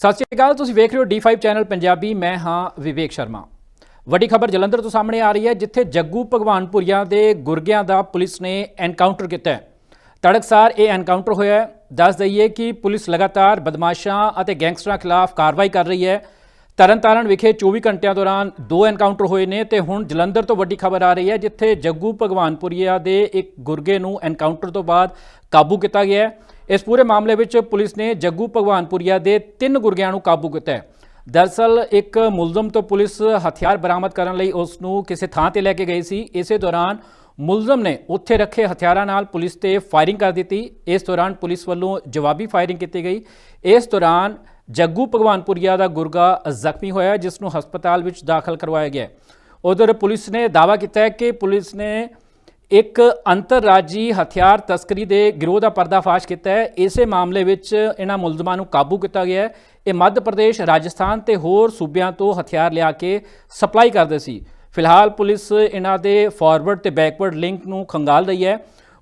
ਸਤਿ ਸ਼੍ਰੀ ਅਕਾਲ, ਤੁਸੀਂ ਵੇਖ ਰਹੇ ਹੋ D5 ਚੈਨਲ ਪੰਜਾਬੀ, ਮੈਂ ਹਾਂ ਵਿਵੇਕ ਸ਼ਰਮਾ। ਵੱਡੀ ਖਬਰ ਜਲੰਧਰ ਤੋਂ ਸਾਹਮਣੇ ਆ ਰਹੀ ਹੈ, ਜਿੱਥੇ ਜੱਗੂ ਭਗਵਾਨਪੁਰੀਆ ਦੇ ਗੁਰਗਿਆਂ ਦਾ ਪੁਲਿਸ ਨੇ ਐਨਕਾਊਂਟਰ ਕੀਤਾ ਹੈ। ਤੜਕਸਾਰ ਇਹ ਐਨਕਾਊਂਟਰ ਹੋਇਆ ਹੈ। ਦੱਸ ਦਈਏ ਕਿ ਪੁਲਿਸ ਲਗਾਤਾਰ ਬਦਮਾਸ਼ਾਂ ਅਤੇ ਗੈਂਗਸਟਰਾਂ ਖਿਲਾਫ ਕਾਰਵਾਈ ਕਰ ਰਹੀ ਹੈ। ਤਰਨਤਾਰਨ ਵਿਖੇ 24 ਘੰਟਿਆਂ ਦੌਰਾਨ ਦੋ ਐਨਕਾਊਂਟਰ ਹੋਏ ਨੇ ਤੇ ਹੁਣ ਜਲੰਧਰ ਤੋਂ ਵੱਡੀ ਖਬਰ ਆ ਰਹੀ ਹੈ, ਜਿੱਥੇ ਜੱਗੂ ਭਗਵਾਨਪੁਰੀਆ ਦੇ ਇੱਕ ਗੁਰਗੇ ਨੂੰ ਐਨਕਾਊਂਟਰ ਤੋਂ ਬਾਅਦ ਕਾਬੂ ਕੀਤਾ ਗਿਆ ਹੈ। ਇਸ ਪੂਰੇ ਮਾਮਲੇ ਵਿੱਚ ਪੁਲਿਸ ਨੇ ਜੱਗੂ ਭਗਵਾਨਪੁਰੀਆ ਦੇ ਤਿੰਨ ਗੁਰਗਿਆਂ ਨੂੰ ਕਾਬੂ ਕੀਤਾ ਹੈ। ਦਰਸਲ, ਇੱਕ ਮੁਲਜ਼ਮ ਤੋਂ ਪੁਲਿਸ ਹਥਿਆਰ ਬਰਾਮਦ ਕਰਨ ਲਈ ਉਸ ਨੂੰ ਕਿਸੇ ਥਾਂ ਤੇ ਲੈ ਕੇ ਗਈ ਸੀ। ਇਸੇ ਦੌਰਾਨ ਮੁਲਜ਼ਮ ਨੇ ਉੱਥੇ ਰੱਖੇ ਹਥਿਆਰਾਂ ਨਾਲ ਪੁਲਿਸ ਤੇ ਫਾਇਰਿੰਗ ਕਰ ਦਿੱਤੀ। ਇਸ ਦੌਰਾਨ ਪੁਲਿਸ ਵੱਲੋਂ ਜਵਾਬੀ ਫਾਇਰਿੰਗ ਕੀਤੀ ਗਈ। ਇਸ ਦੌਰਾਨ ਜੱਗੂ ਭਗਵਾਨਪੁਰੀਆ ਦਾ ਗੁਰਗਾ ਜ਼ਖਮੀ ਹੋਇਆ ਜਿਸ ਨੂੰ ਹਸਪਤਾਲ ਵਿੱਚ ਦਾਖਲ ਕਰਵਾਇਆ ਗਿਆ ਉਧਰ ਪੁਲਿਸ ਨੇ ਦਾਅਵਾ ਕੀਤਾ ਹੈ ਕਿ ਪੁਲਿਸ ਨੇ ਇੱਕ ਅੰਤਰਰਾਜੀ ਹਥਿਆਰ ਤਸਕਰੀ ਦੇ ਗਿਰੋਹ ਦਾ ਪਰਦਾਫਾਸ਼ ਕੀਤਾ ਹੈ। ਇਸੇ ਮਾਮਲੇ ਵਿੱਚ ਇਹਨਾਂ ਮੁਲਜ਼ਮਾਂ ਨੂੰ ਕਾਬੂ ਕੀਤਾ ਗਿਆ ਹੈ। ਇਹ ਮੱਧ ਪ੍ਰਦੇਸ਼, ਰਾਜਸਥਾਨ ਤੇ ਹੋਰ ਸੂਬਿਆਂ ਤੋਂ ਹਥਿਆਰ ਲਿਆ ਕੇ ਸਪਲਾਈ ਕਰਦੇ ਸੀ। ਫਿਲਹਾਲ ਪੁਲਿਸ ਇਹਨਾਂ ਦੇ ਫਾਰਵਰਡ ਤੇ ਬੈਕਵਰਡ ਲਿੰਕ ਨੂੰ ਖੰਗਾਲ ਰਹੀ ਹੈ।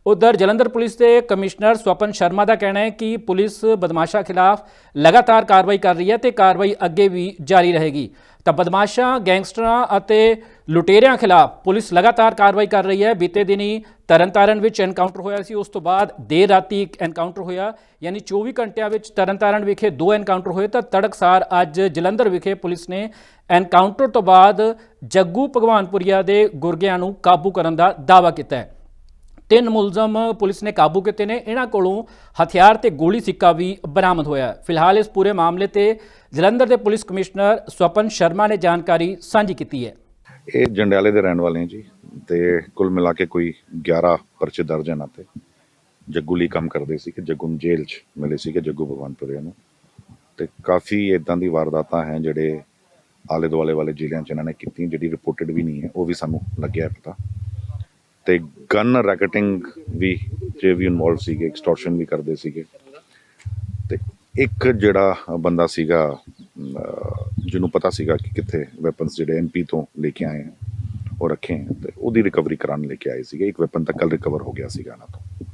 ਉਧਰ ਜਲੰਧਰ ਪੁਲਿਸ ਦੇ ਕਮਿਸ਼ਨਰ ਸਵਪਨ ਸ਼ਰਮਾ ਦਾ ਕਹਿਣਾ ਹੈ ਕਿ ਪੁਲਿਸ ਬਦਮਾਸ਼ਾਂ ਖਿਲਾਫ ਲਗਾਤਾਰ ਕਾਰਵਾਈ ਕਰ ਰਹੀ ਹੈ ਤੇ ਕਾਰਵਾਈ ਅੱਗੇ ਵੀ ਜਾਰੀ ਰਹੇਗੀ। ਤਾਂ ਬਦਮਾਸ਼ਾਂ, ਗੈਂਗਸਟਰਾਂ ਅਤੇ ਲੁਟੇਰਿਆਂ ਖਿਲਾਫ ਪੁਲਿਸ ਲਗਾਤਾਰ ਕਾਰਵਾਈ ਕਰ ਰਹੀ ਹੈ। ਬੀਤੇ ਦਿਨੀ ਤਰਨਤਾਰਨ ਵਿੱਚ ਐਨਕਾਊਂਟਰ ਹੋਇਆ ਸੀ। ਉਸ ਤੋਂ ਬਾਅਦ ਦੇਰ ਰਾਤੀ ਇੱਕ ਐਨਕਾਊਂਟਰ ਹੋਇਆ। ਯਾਨੀ 24 ਘੰਟਿਆਂ ਵਿੱਚ ਤਰਨਤਾਰਨ ਵਿਖੇ ਦੋ ਐਨਕਾਊਂਟਰ ਹੋਏ। ਤਾਂ ਤੜਕਸਾਰ ਅੱਜ ਜਲੰਧਰ ਵਿਖੇ ਪੁਲਿਸ ਨੇ ਐਨਕਾਊਂਟਰ ਤੋਂ ਬਾਅਦ ਜੱਗੂ ਭਗਵਾਨਪੁਰੀਆ ਦੇ ਗੁਰਗਿਆਂ ਨੂੰ ਕਾਬੂ ਕਰਨ ਦਾ ਦਾਅਵਾ ਕੀਤਾ ਹੈ। ਤਿੰਨ ਮੁਲਜ਼ਮ ਪੁਲਿਸ ਨੇ ਕਾਬੂ ਕੀਤੇ ਨੇ। ਇਹਨਾਂ ਕੋਲੋਂ ਹਥਿਆਰ ਤੇ ਗੋਲੀ ਸਿੱਕਾ ਵੀ ਬਰਾਮਦ ਹੋਇਆ ਹੈ। ਫਿਲਹਾਲ ਇਸ ਪੂਰੇ ਮਾਮਲੇ ਤੇ ਜਲੰਧਰ ਦੇ ਪੁਲਿਸ ਕਮਿਸ਼ਨਰ ਸਵਪਨ ਸ਼ਰਮਾ ਨੇ ਜਾਣਕਾਰੀ ਸਾਂਝੀ ਕੀਤੀ ਹੈ। ਇਹ ਜੰਡਿਆਲੇ ਦੇ ਰਹਿਣ ਵਾਲੇ ਜੀ ਤੇ ਕੁੱਲ ਮਿਲਾ ਕੇ ਕੋਈ 11 ਪਰਚੇ ਦਰਜ ਹਨ ਅਤੇ ਜੱਗੂ ਲਈ ਕੰਮ ਕਰਦੇ ਸੀ ਕਿ ਜੱਗੂ ਨੂੰ ਜੇਲ੍ਹ 'ਚ ਮਿਲੇ ਸੀ ਕਿ ਜੱਗੂ ਭਗਵਾਨਪੁਰੇ ਨੂੰ। ਤੇ ਕਾਫੀ ਇਦਾਂ ਦੀ ਵਾਰਦਾਤਾਂ ਹੈ ਜਿਹੜੇ ਆਲੇ ਦੁਆਲੇ ਵਾਲੇ ਜ਼ਿਲ੍ਹਿਆਂ 'ਚ ਇਹਨਾਂ ਨੇ ਕੀਤੀ ਜਿਹੜੀ ਰਿਪੋਰਟਡ ਵੀ ਨਹੀਂ ਹੈ, ਉਹ ਵੀ ਸਾਨੂੰ ਲੱਗਿਆ ਪਤਾ। ਤੇ ਗਨ ਰੈਕਟਿੰਗ ਵੀ 'ਚ ਵੀ ਇਨਵੋਲਵ ਸੀਗੇ ਐਕਸਟੋਰਸ਼ਨ ਵੀ ਕਰਦੇ ਸੀਗੇ। ਤੇ ਇੱਕ ਜਿਹੜਾ ਬੰਦਾ ਸੀਗਾ ਜਿਹਨੂੰ ਪਤਾ ਸੀਗਾ ਕਿ ਕਿੱਥੇ ਵੈਪਨਸ ਜਿਹੜੇ ਐਮਪੀ ਤੋਂ ਲੈ ਕੇ ਆਏ ਆ, ਉਹ ਰੱਖੇ ਆ, ਤੇ ਉਹਦੀ ਰਿਕਵਰੀ ਕਰਾਉਣ ਲੈ ਕੇ ਆਏ ਸੀਗੇ। ਇੱਕ ਵੈਪਨ ਤਾਂ ਕੱਲ ਰਿਕਵਰ ਹੋ ਗਿਆ ਸੀਗਾ ਇਹਨਾਂ ਤੋਂ।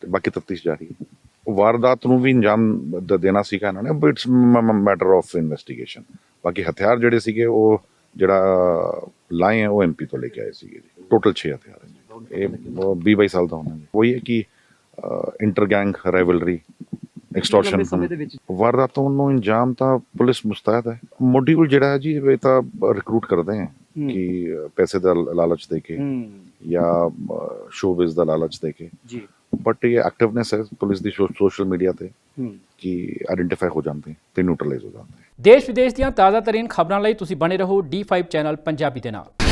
ਤੇ ਬਾਕੀ ਤਫਤੀਸ਼ ਜਾਰੀ ਹੈ। ਵਾਰਦਾਤ ਨੂੰ ਵੀ ਅੰਜਾਮ ਦ- ਦੇਣਾ ਸੀਗਾ ਇਹਨਾਂ ਨੇ but it's matter of investigation ਬਾਕੀ ਹਥਿਆਰ ਜਿਹੜੇ ਸੀਗੇ, ਉਹ ਜਿਹੜਾ ਲਾਏ ਆ, ਉਹ ਐਮਪੀ ਤੋਂ ਲੈ ਕੇ ਆਏ ਸੀਗੇ ਜੀ। ਟੋਟਲ 6 ਹਥਿਆਰ ਹੈ। ਇਹ 20 22 ਸਾਲ ਦਾ ਹੋਣਾ ਉਹੀ ਹੈ ਕਿ ਇੰਟਰ ਗੈਂਗ ਰਾਈਵਲਰੀ ਐਕਸਟੋਰਸ਼ਨ ਵਾਰਦਾਤਾਂ ਨੂੰ ਅੰਜਾਮ ਤਾਂ ਪੁਲਿਸ ਮੁਸਤੈਦ ਹੈ। ਮੋਡਿਊਲ ਜਿਹੜਾ ਹੈ ਜੀ ਇਹ ਤਾਂ ਰਿਕਰੂਟ ਕਰਦੇ ਹੈ। ਕਿ ਪੈਸੇ ਦਾ ਲਾਲਚ ਦੇ ਕੇ ਜਾਂ ਸ਼ੋਬਿਜ਼ ਦਾ ਲਾਲਚ ਦੇ ਕੇ। ਜੀ। ਬਟ ਇਹ ਐਕਟਿਵਨੈਸ ਹੈ ਪੁਲਿਸ ਦੀ ਸੋਸ਼ਲ ਮੀਡੀਆ ਤੇ ਕਿ ਆਇਡੈਂਟੀਫਾਈ ਹੋ ਜਾਂਦੇ ਤੇ ਨਿਊਟਰਲਾਈਜ਼ ਹੋ ਜਾਂਦੇ। ਦੇਸ਼ ਵਿਦੇਸ਼ ਦੀਆਂ ਤਾਜ਼ਾ ਤਰੀਨ ਖਬਰਾਂ ਲਈ ਤੁਸੀਂ ਬਣੇ ਰਹੋ D5 ਚੈਨਲ ਪੰਜਾਬੀ ਦੇ ਨਾਲ।